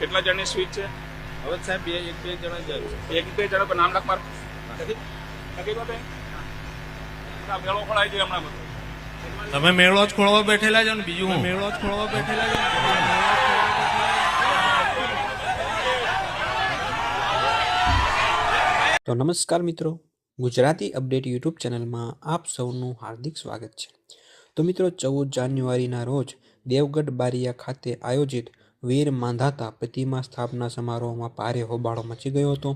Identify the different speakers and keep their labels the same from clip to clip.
Speaker 1: કેટલા જણની સ્વીટ છે?
Speaker 2: હવે સાહેબ બે એક બે જણા જાય
Speaker 1: એક બે જણા પર નામ લખ માર. નથી? નથી તો આ મેળો પણ આવી જાય હમણાં બધું.
Speaker 3: તમે મેળો જ ખોળવા બેઠેલા છો ને બીજું મેળો જ ખોળવા બેઠેલા છો
Speaker 4: તો નમસ્કાર મિત્રો ગુજરાતી અપડેટ યુટ્યુબ ચેનલમાં આપ સૌનું હાર્દિક સ્વાગત છે. તો મિત્રો ચૌદ જાન્યુઆરીના રોજ દેવગઢ બારિયા ખાતે આયોજિત વીર માંધાતા પ્રતિમા સ્થાપના સમારોહમાં ભારે હોબાળો મચી ગયો હતો.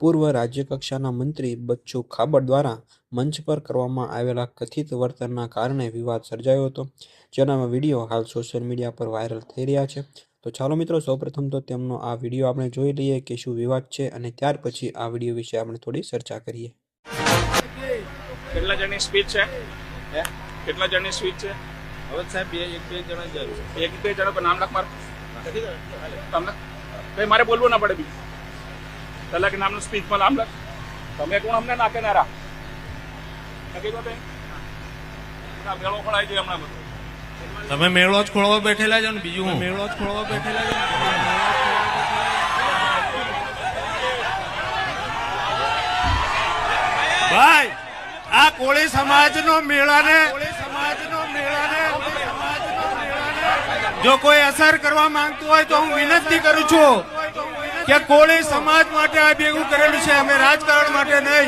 Speaker 4: પૂર્વ રાજ્યકક્ષાના મંત્રી બચ્ચુ ખાબડ દ્વારા મંચ પર કરવામાં આવેલા કથિત વર્તનના કારણે વિવાદ સર્જાયો હતો જેના વીડિયો હાલ સોશિયલ મીડિયા પર વાયરલ થઈ રહ્યા છે. તો ચાલો મિત્રો સૌપ્રથમ તો તેમનો આ વીડિયો આપણે જોઈ લઈએ કે શું વિવાદ છે અને ત્યાર પછી આ વીડિયો વિશે આપણે થોડી ચર્ચા કરીએ.
Speaker 1: કેટલા જણની સ્પીચ છે? કેટલા જણની સ્પીચ છે?
Speaker 2: હવે સાહેબ બે એક બે જણા જ
Speaker 1: એક બે જણા પર નામ લખ માર. તમને? કઈ મારે બોલવું ના પડે બીજું. તલાક નામનું સ્પીચમાં નામ લખ. તમે કોણ અમને નાખે નારા તો મેળો ખોળાય છે હમણાં બધો.
Speaker 3: તમે મેળો જ ખોળવા બેઠેલા છો ને બીજું મેળો જ ખોળવા બેઠેલા છો ભાઈ આ કોળી સમાજનો મેળાને સમાજનો મેળાને જો કોઈ અસર કરવા માંગતું હોય તો હું વિનંતી કરું છું કે કોળી સમાજ માટે આ ભેગું કરેલું છે, અમે રાજકારણ માટે નહીં.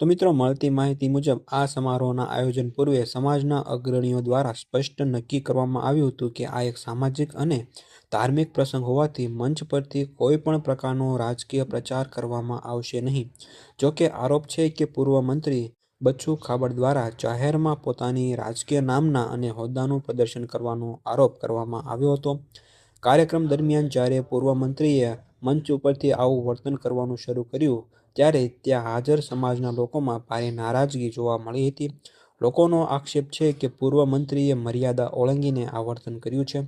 Speaker 4: તો મિત્રો, મળતી માહિતી મુજબ આ સમારોહના આયોજન પૂર્વે સમાજના અગ્રણીઓ દ્વારા સ્પષ્ટ નક્કી કરવામાં આવ્યું હતું કે આ એક સામાજિક અને ધાર્મિક પ્રસંગ હોવાથી મંચ પરથી કોઈ પણ પ્રકારનો રાજકીય પ્રચાર કરવામાં આવશે નહીં. જોકે આરોપ છે કે પૂર્વ મંત્રી બચ્ચુ ખાબડ દ્વારા જાહેરમાં પોતાની રાજકીય નામના અને હોદ્દાનું પ્રદર્શન કરવાનો આરોપ કરવામાં આવ્યો હતો. કાર્યક્રમ દરમિયાન જ્યારે પૂર્વ મંત્રીએ મંચ ઉપરથી આવું વર્તન કરવાનું શરૂ કર્યું, ત્યારે ત્યાં હાજર સમાજના લોકોમાં ભારે નારાજગી જોવા મળી હતી. લોકોનો આક્ષેપ છે કે પૂર્વ મંત્રીએ મર્યાદા ઓળંગીને આ વર્તન કર્યું છે,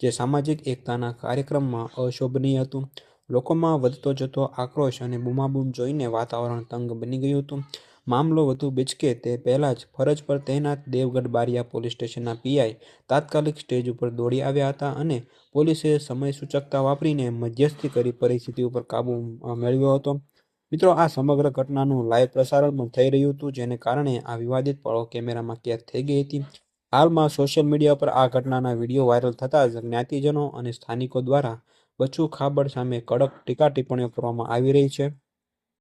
Speaker 4: જે સામાજિક એકતાના કાર્યક્રમમાં અશોભનીય હતું. લોકોમાં વધતો જતો આક્રોશ અને બૂમાબૂમ જોઈને વાતાવરણ તંગ બની ગયું હતું. મામલો વધુ બીચકે તે પહેલાં જ ફરજ પર તૈનાત દેવગઢ બારિયા પોલીસ સ્ટેશનના પીઆઈ તાત્કાલિક સ્ટેજ ઉપર દોડી આવ્યા હતા અને પોલીસે સમય સૂચકતા વાપરીને મધ્યસ્થી કરી પરિસ્થિતિ ઉપર કાબુ મેળવ્યો હતો. મિત્રો, આ સમગ્ર ઘટનાનું લાઈવ પ્રસારણ પણ થઈ રહ્યું હતું, જેને કારણે આ વિવાદિત પળો કેમેરામાં કેદ થઈ ગઈ હતી. હાલમાં સોશિયલ મીડિયા પર આ ઘટનાના વીડિયો વાયરલ થતાં જ જ્ઞાતિજનો અને સ્થાનિકો દ્વારા બચુ ખાબડ સામે કડક ટીકા ટિપ્પણીઓ કરવામાં આવી રહી છે.